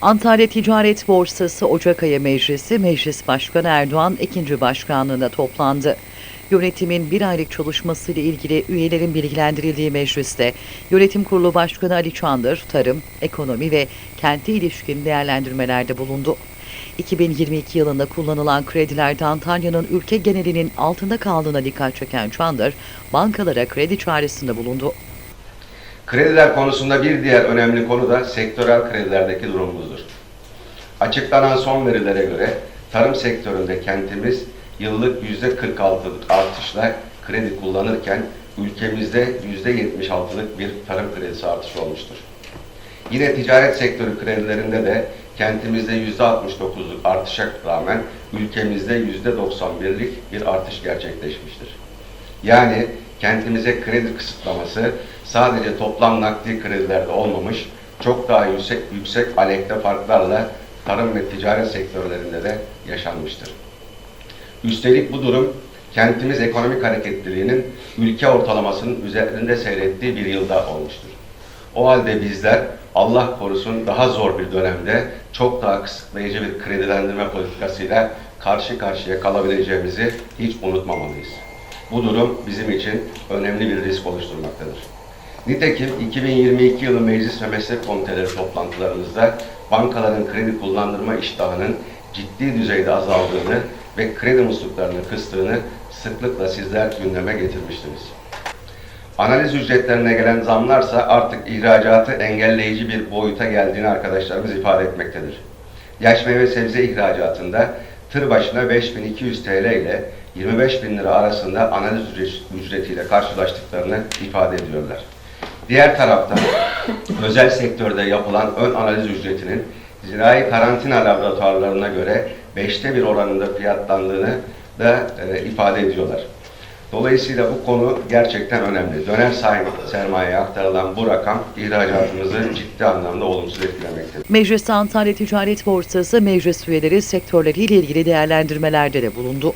Antalya Ticaret Borsası Ocak ayı meclisi Meclis Başkanı Erdoğan ikinci başkanlığında toplandı. Yönetimin bir aylık çalışmasıyla ilgili üyelerin bilgilendirildiği mecliste Yönetim Kurulu Başkanı Ali Çandır, tarım, ekonomi ve kente ilişkin değerlendirmelerde bulundu. 2022 yılında kullanılan kredilerde Antalya'nın ülke genelinin altında kaldığına dikkat çeken Çandır, bankalara kredi çağrısında bulundu. Krediler konusunda bir diğer önemli konu da sektörel kredilerdeki durumumuzdur. Açıklanan son verilere göre tarım sektöründe kentimiz yıllık %46'lık artışla kredi kullanırken ülkemizde %76'lık bir tarım kredisi artışı olmuştur. Yine ticaret sektörü kredilerinde de kentimizde %69'luk artışa rağmen ülkemizde %91'lik bir artış gerçekleşmiştir. Yani kentimize kredi kısıtlaması sadece toplam nakdi kredilerde olmamış, çok daha yüksek, yüksek alekte farklarla tarım ve ticaret sektörlerinde de yaşanmıştır. Üstelik bu durum kentimiz ekonomik hareketliliğinin ülke ortalamasının üzerinde seyrettiği bir yılda olmuştur. O halde bizler Allah korusun daha zor bir dönemde çok daha kısıtlayıcı bir kredilendirme politikasıyla karşı karşıya kalabileceğimizi hiç unutmamalıyız. Bu durum bizim için önemli bir risk oluşturmaktadır. Nitekim 2022 yılı meclis ve meslek komiteleri toplantılarımızda bankaların kredi kullandırma iştahının ciddi düzeyde azaldığını ve kredi musluklarını kıstığını sıklıkla sizler gündeme getirmiştiniz. Analiz ücretlerine gelen zamlarsa artık ihracatı engelleyici bir boyuta geldiğini arkadaşlarımız ifade etmektedir. Yaş meyve sebze ihracatında tır başına 5200 TL ile 25 bin lira arasında analiz ücret- ücretiyle karşılaştıklarını ifade ediyorlar. Diğer taraftan özel sektörde yapılan ön analiz ücretinin zirai karantina laboratuvarlarına göre beşte bir oranında fiyatlandığını da e, ifade ediyorlar. Dolayısıyla bu konu gerçekten önemli. Döner sahibi sermayeye aktarılan bu rakam ihracatımızı ciddi anlamda olumsuz etkilemektedir. Mecliste Antalya Ticaret Borsası meclis üyeleri sektörleriyle ilgili değerlendirmelerde de bulundu.